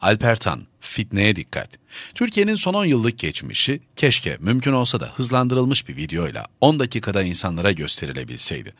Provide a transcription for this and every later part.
Alpertan, fitneye dikkat. Türkiye'nin son 10 yıllık geçmişi keşke mümkün olsa da hızlandırılmış bir videoyla 10 dakikada insanlara gösterilebilseydi.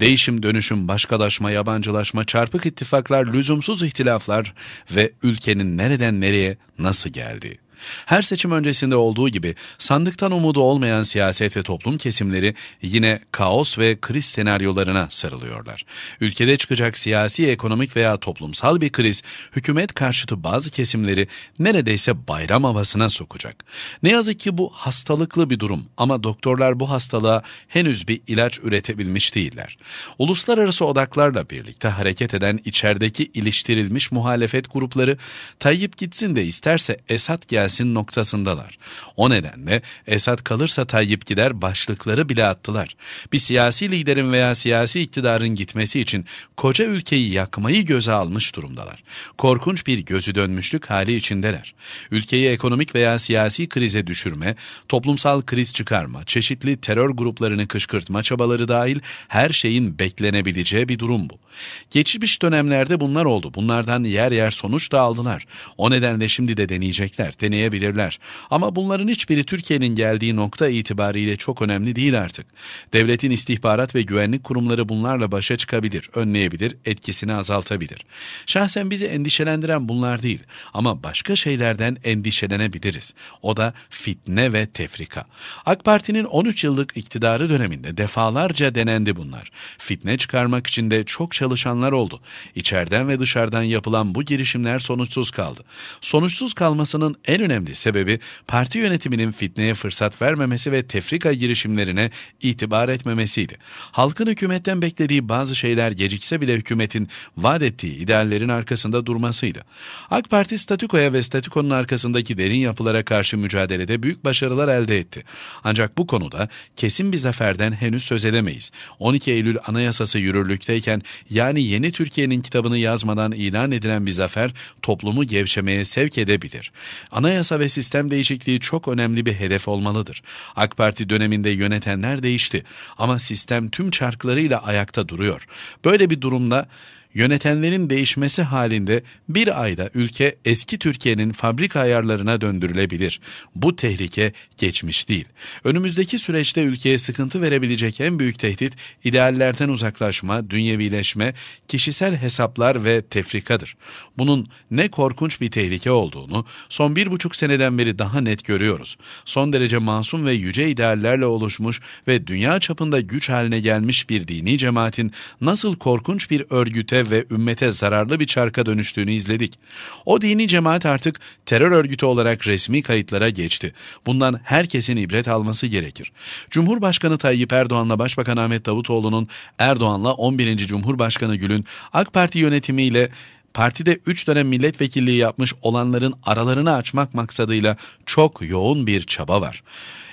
Değişim, dönüşüm, başkalaşma, yabancılaşma, çarpık ittifaklar, lüzumsuz ihtilaflar ve ülkenin nereden nereye nasıl geldiği. Her seçim öncesinde olduğu gibi sandıktan umudu olmayan siyaset ve toplum kesimleri yine kaos ve kriz senaryolarına sarılıyorlar. Ülkede çıkacak siyasi, ekonomik veya toplumsal bir kriz hükümet karşıtı bazı kesimleri neredeyse bayram havasına sokacak. Ne yazık ki bu hastalıklı bir durum ama doktorlar bu hastalığa henüz bir ilaç üretebilmiş değiller. Uluslararası odaklarla birlikte hareket eden içerideki iliştirilmiş muhalefet grupları Tayyip gitsin de isterse Esat gelsin gelsin noktasındalar. O nedenle Esad kalırsa Tayyip gider başlıkları bile attılar. Bir siyasi liderin veya siyasi iktidarın gitmesi için koca ülkeyi yakmayı göze almış durumdalar. Korkunç bir gözü dönmüşlük hali içindeler. Ülkeyi ekonomik veya siyasi krize düşürme, toplumsal kriz çıkarma, çeşitli terör gruplarını kışkırtma çabaları dahil her şeyin beklenebileceği bir durum bu. Geçmiş dönemlerde bunlar oldu. Bunlardan yer yer sonuç da aldılar. O nedenle şimdi de deneyecekler. Deney deneyebilirler. Ama bunların hiçbiri Türkiye'nin geldiği nokta itibariyle çok önemli değil artık. Devletin istihbarat ve güvenlik kurumları bunlarla başa çıkabilir, önleyebilir, etkisini azaltabilir. Şahsen bizi endişelendiren bunlar değil ama başka şeylerden endişelenebiliriz. O da fitne ve tefrika. AK Parti'nin 13 yıllık iktidarı döneminde defalarca denendi bunlar. Fitne çıkarmak için de çok çalışanlar oldu. İçeriden ve dışarıdan yapılan bu girişimler sonuçsuz kaldı. Sonuçsuz kalmasının en önemli önemli sebebi parti yönetiminin fitneye fırsat vermemesi ve tefrika girişimlerine itibar etmemesiydi. Halkın hükümetten beklediği bazı şeyler gecikse bile hükümetin vaat ettiği ideallerin arkasında durmasıydı. AK Parti statükoya ve statükonun arkasındaki derin yapılara karşı mücadelede büyük başarılar elde etti. Ancak bu konuda kesin bir zaferden henüz söz edemeyiz. 12 Eylül Anayasası yürürlükteyken yani yeni Türkiye'nin kitabını yazmadan ilan edilen bir zafer toplumu gevşemeye sevk edebilir. Anayasa Anayasa ve sistem değişikliği çok önemli bir hedef olmalıdır. AK Parti döneminde yönetenler değişti ama sistem tüm çarklarıyla ayakta duruyor. Böyle bir durumda yönetenlerin değişmesi halinde bir ayda ülke eski Türkiye'nin fabrika ayarlarına döndürülebilir. Bu tehlike geçmiş değil. Önümüzdeki süreçte ülkeye sıkıntı verebilecek en büyük tehdit ideallerden uzaklaşma, dünyevileşme, kişisel hesaplar ve tefrikadır. Bunun ne korkunç bir tehlike olduğunu son bir buçuk seneden beri daha net görüyoruz. Son derece masum ve yüce ideallerle oluşmuş ve dünya çapında güç haline gelmiş bir dini cemaatin nasıl korkunç bir örgüte ve ümmete zararlı bir çarka dönüştüğünü izledik. O dini cemaat artık terör örgütü olarak resmi kayıtlara geçti. Bundan herkesin ibret alması gerekir. Cumhurbaşkanı Tayyip Erdoğan'la Başbakan Ahmet Davutoğlu'nun Erdoğan'la 11. Cumhurbaşkanı Gül'ün AK Parti yönetimiyle partide 3 dönem milletvekilliği yapmış olanların aralarını açmak maksadıyla çok yoğun bir çaba var.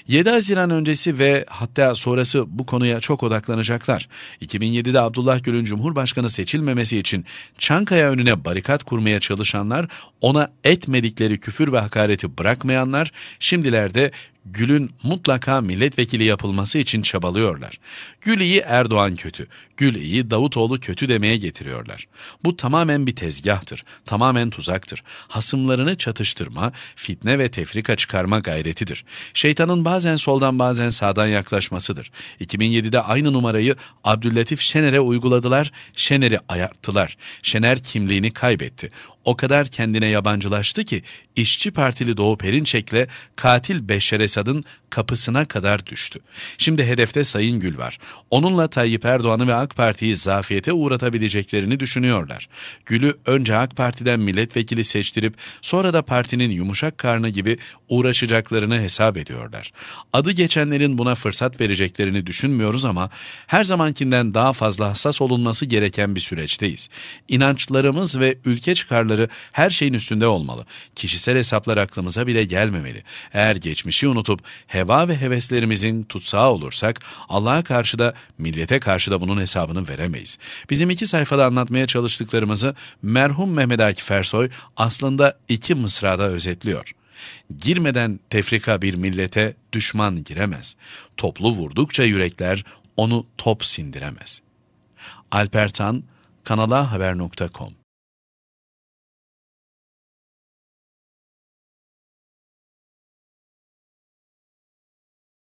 7 Haziran öncesi ve hatta sonrası bu konuya çok odaklanacaklar. 2007'de Abdullah Gül'ün Cumhurbaşkanı seçilmemesi için Çankaya önüne barikat kurmaya çalışanlar, ona etmedikleri küfür ve hakareti bırakmayanlar, şimdilerde Gül'ün mutlaka milletvekili yapılması için çabalıyorlar. Gül iyi Erdoğan kötü, Gül iyi Davutoğlu kötü demeye getiriyorlar. Bu tamamen bir tezgahtır, tamamen tuzaktır. Hasımlarını çatıştırma, fitne ve tefrika çıkarma gayretidir. Şeytanın bazen soldan bazen sağdan yaklaşmasıdır. 2007'de aynı numarayı Abdüllatif Şener'e uyguladılar, Şener'i ayarttılar. Şener kimliğini kaybetti o kadar kendine yabancılaştı ki İşçi Partili Doğu Perinçek'le katil Beşer Esad'ın kapısına kadar düştü. Şimdi hedefte Sayın Gül var. Onunla Tayyip Erdoğan'ı ve AK Parti'yi zafiyete uğratabileceklerini düşünüyorlar. Gül'ü önce AK Parti'den milletvekili seçtirip sonra da partinin yumuşak karnı gibi uğraşacaklarını hesap ediyorlar. Adı geçenlerin buna fırsat vereceklerini düşünmüyoruz ama her zamankinden daha fazla hassas olunması gereken bir süreçteyiz. İnançlarımız ve ülke çıkarları her şeyin üstünde olmalı. Kişisel hesaplar aklımıza bile gelmemeli. Eğer geçmişi unutup heva ve heveslerimizin tutsağı olursak Allah'a karşı da millete karşı da bunun hesabını veremeyiz. Bizim iki sayfada anlatmaya çalıştıklarımızı merhum Mehmet Akif Ersoy aslında iki mısrada özetliyor. Girmeden tefrika bir millete düşman giremez. Toplu vurdukça yürekler onu top sindiremez. Alpertan, kanalahaber.com